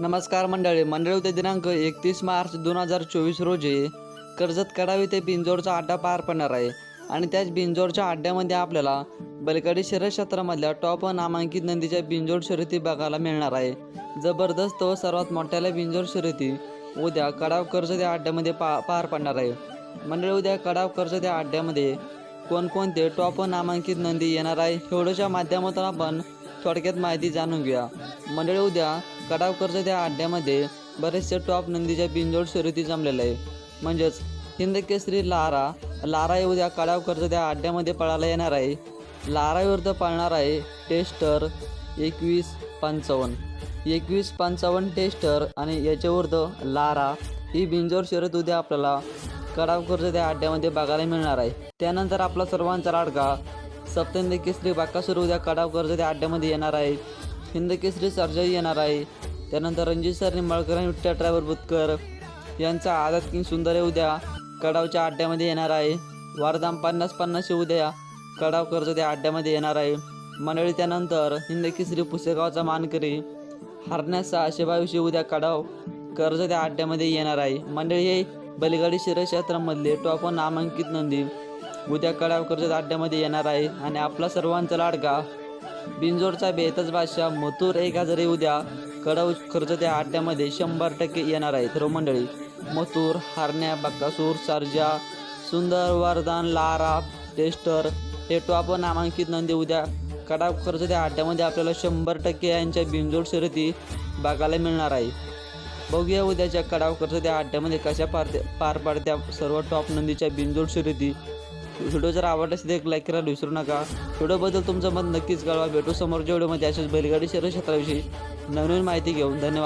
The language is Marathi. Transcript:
नमस्कार मंडळी मंडळी उद्या दिनांक एकतीस मार्च दोन हजार चोवीस रोजी कर्जत कडावी ते बिंजोरचा अड्डा पार पडणार आहे. आणि त्याच बिंजोरच्या अड्ड्यामध्ये आपल्याला बलकडी शर्यत क्षेत्रामधल्या टॉप नामांकित नंदीच्या बिंजोर शर्यती बघायला मिळणार आहे. जबरदस्त व सर्वात मोठ्याला बिंजोर शर्यती उद्या कडाव कर्जत या अड्ड्यामध्ये पा पार पडणार आहे. मंडळी उद्या कडाव कर्जत या अड्ड्यामध्ये कोणकोणते टॉप नामांकित नंदी येणार आहे एवढ्याच्या माध्यमातून आपण थोडक्यात माहिती जाणून घेऊया. मंडळी उद्या कडाव कर्जत अड्ड्यामध्ये बरेचसे टॉप नंदीच्या बिंजोड शर्यती जमलेलं आहे. म्हणजेच हिंद केसरी लारा लारा उद्या कडाव त्या अड्ड्यामध्ये पळायला येणार आहे. लारा विरुद्ध पळणार आहे टेस्टर एकवीस पंचावन्न. एकवीस पंचावन्न टेस्टर आणि याच्या विरुद्ध लारा ही बिंजोर शर्यत उद्या आपल्याला कडाव कर्जत अड्ड्यामध्ये बघायला मिळणार आहे. त्यानंतर आपला सर्वांचा लाडका सप्तहिंद केसरी बाकासूर उद्या कडाव त्या अड्ड्यामध्ये येणार आहे. हिंद केसरी सर्जाई येणार आहे. त्यानंतर रणजित सर निंबाळकर आणि विठ्ठल ड्रायव्हर बुतकर यांचा आझाद किंग सुंदर आहे. उद्या कडावच्या अड्ड्यामध्ये येणार आहे. वारदाम पन्नास पन्नासशे उद्या कडाव कर्ज त्या अड्ड्यामध्ये येणार आहे. मंडळी त्यानंतर हिंद केसरी पुसेगावचा मानकरी हरण्यास सहाशे बावीसशे उद्या कडाव कर्ज त्या अड्ड्यामध्ये येणार आहे. मंडळी हे बलगाडी शिरक्षेत्रामधले टॉप नामांकित नंदी उद्या कडाव कर्ज अड्ड्यामध्ये येणार आहे. आणि आपला सर्वांचा लाडका बिंजोरचा बेतच बादशाह मथुर एक हजारी उद्या कडव खर्च त्या अड्ड्यामध्ये शंभर टक्के येणार आहे सर्व हो मंडळी मथुर हारण्या बक्कासूर सर्जा सुंदर वरदान लारा टेस्टर हे टॉप नामांकित नंदी उद्या कडाव खर्च त्या अड्ड्यामध्ये आपल्याला शंभर टक्के यांच्या बिंजोड शर्यती बघायला मिळणार आहे. बघूया उद्याच्या कडाव खर्च त्या अड्ड्यामध्ये कशा पार पार पाडत्या सर्व टॉप नंदीच्या बिंजोड शर्यती. व्हिडिओ जर आवडला असेल तर एक लाईक करायला विसरू नका. व्हिडिओबद्दल तुमचं मत नक्कीच कळवा. भेटू समोरच्या व्हिडिओमध्ये. अशाच बैलगाडी शहर क्षेत्राविषयी नवीन माहिती घेऊन. धन्यवाद.